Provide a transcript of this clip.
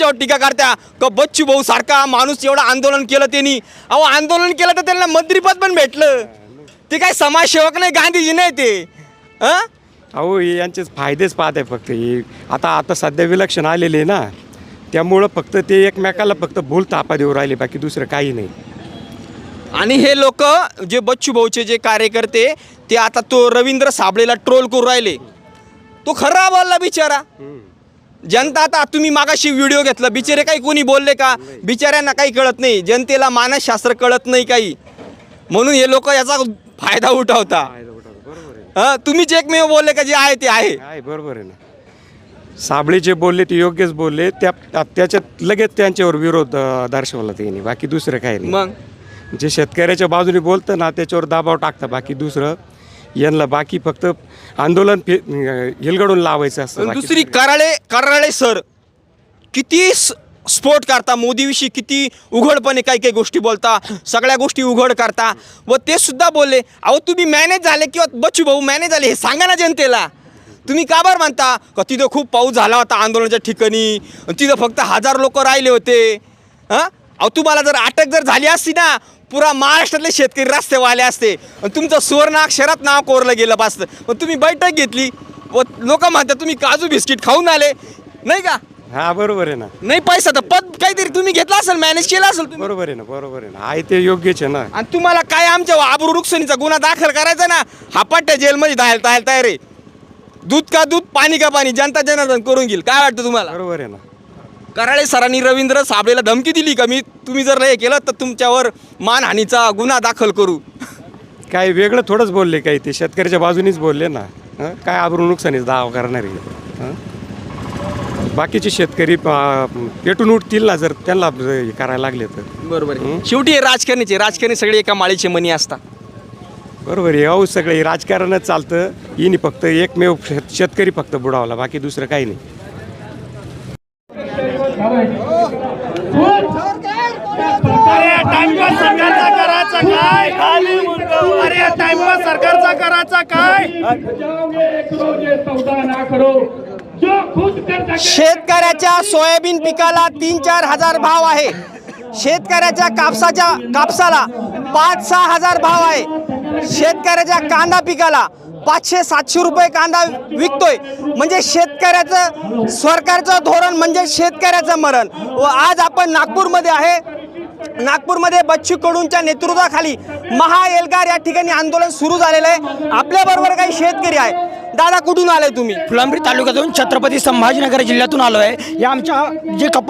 तुमच्यावर टीका करत्या. का बच्चू भाऊ सारखा माणूस एवढं आंदोलन केलं त्यांनी? अहो आंदोलन केलं तर त्यांना मंत्रीपद पण भेटलं. ते काय समाजसेवक नाही गांधीजी नाही ते? हं अहो हे यांचेच फायदेच पाहत आहे फक्त. हे आता आता सध्या विलक्षण आलेले आहे ना त्यामुळं फक्त ते एकमेकाला फक्त भूल तापा देऊ राहिले बाकी दुसरं काही नाही. आणि हे लोक जे बच्चू भाऊचे जे कार्यकर्ते ते आता तो रवींद्र साबळेला ट्रोल करू राहिले. तो खरा बोलला बिचारा. जनता आता तुम्ही मागाशी व्हिडिओ घेतला. बिचारे काही कोणी बोलले का? बिचाऱ्यांना काही कळत नाही. जनतेला मानसशास्त्र कळत नाही काही. म्हणून हे लोक याचा फायदा उठवता. हा तुम्हीच एकमेव बोलले का जे आहे ते आहे. आहे बरोबर आहे ना. साबळे जे बोलले ते योग्यच बोलले. त्या त्याच्यात लगेच त्यांच्यावर विरोध अं, दर्शवला त्यांनी. बाकी दुसरं काही नाही. मग? जे शेतकऱ्याच्या बाजूने बोलतं ना त्याच्यावर दबाव टाकतं. बाकी दुसरं यांना बाकी फक्त आंदोलन फे लावायचं असतं. दुसरी कराळे कराळे सर किती स्फोट करता मोदीविषयी किती उघडपणे काही काही गोष्टी बोलता सगळ्या गोष्टी उघड करता व ते सुद्धा बोलले अहो तुम्ही मॅनेज झाले किंवा बच्चू भाऊ मॅनेज झाले हे सांगा ना जनतेला. तुम्ही का बरं म्हणता? का तिथं खूप पाऊस झाला होता आंदोलनाच्या ठिकाणी? तिथं फक्त हजार लोक राहिले होते. हां? अहो तुम्हाला जर अटक जर झाली असती ना पुरा महाराष्ट्रातले शेतकरी रस्त्यावर आले असते. आणि तुमचं सुवर्ण अक्षरात नाव कोरलं गेलं असतं पण तुम्ही बैठक घेतली. व लोक म्हणतात तुम्ही काजू बिस्किट खाऊन आले. नाही का? हा बरोबर आहे ना. नाही पैसा तर पद काहीतरी तुम्ही घेतला असेल मॅनेज केला असेल तुम्ही. बरोबर आहे ना बरोबर आहे ना. आहे ते योग्यच आहे ना. आणि तुम्हाला काय आमच्या आबरू नुकसानीचा गुन्हा दाखल करायचा ना हा पट्ट्या जेलमध्ये जायला तयार तयार आहे. दूध का दूध पाणी का पाणी जनता जनार्दन करून घेईल. काय वाटतं तुम्हाला? बरोबर आहे ना. कराळे सरांनी रवींद्र साबळेला धमकी दिली का? मी तुम्ही जर हे केलं तर तुमच्यावर मानहानीचा गुन्हा दाखल करू. काय वेगळं थोडंच बोलले काही ते. शेतकऱ्याच्या बाजूनीच बोलले ना. हं? काय आबरू नुकसानीच दावा करणार. आहे हं? बाकीचे शेतकरी पेटून उठतील ना जर त्यांना हे करायला लागले तर. बरोबर शेवटी हे राजकारणीचे राजकारणी सगळे एका माळीचे मनी असतात. बरोबर आहे. अहो सगळं हे राजकारणच चालतं. हिने फक्त एकमेव शेत- शेतकरी फक्त बुडावला. बाकी दुसरं काही नाही. अरे टाइमपास सरकारचा करायचा काय? शेतकऱ्याच्या सोयाबीन पिकाला तीन चार हजार भाव आहे. शेतकऱ्याच्या कापसाच्या कापसाला पाच सहा हजार भाव आहे. शेतकऱ्याच्या कांदा पिकाला पाचशे सातशे रुपये कांदा विकतोय. म्हणजे शेतकऱ्याचं सरकारचं धोरण म्हणजे शेतकऱ्याचं मरण. व आज आपण नागपूरमध्ये आहे. नागपूरमध्ये बच्चू कडूंच्या नेतृत्वाखाली महा एल्गार या ठिकाणी आंदोलन सुरू झालेलं आहे. आपल्या बरोबर काही शेतकरी आहे. दादा कुठून आले तुम्ही? फुलांब्री तालुक्यातून छत्रपती संभाजीनगर जिल्ह्यातून आलो आहे या आमच्या जे कप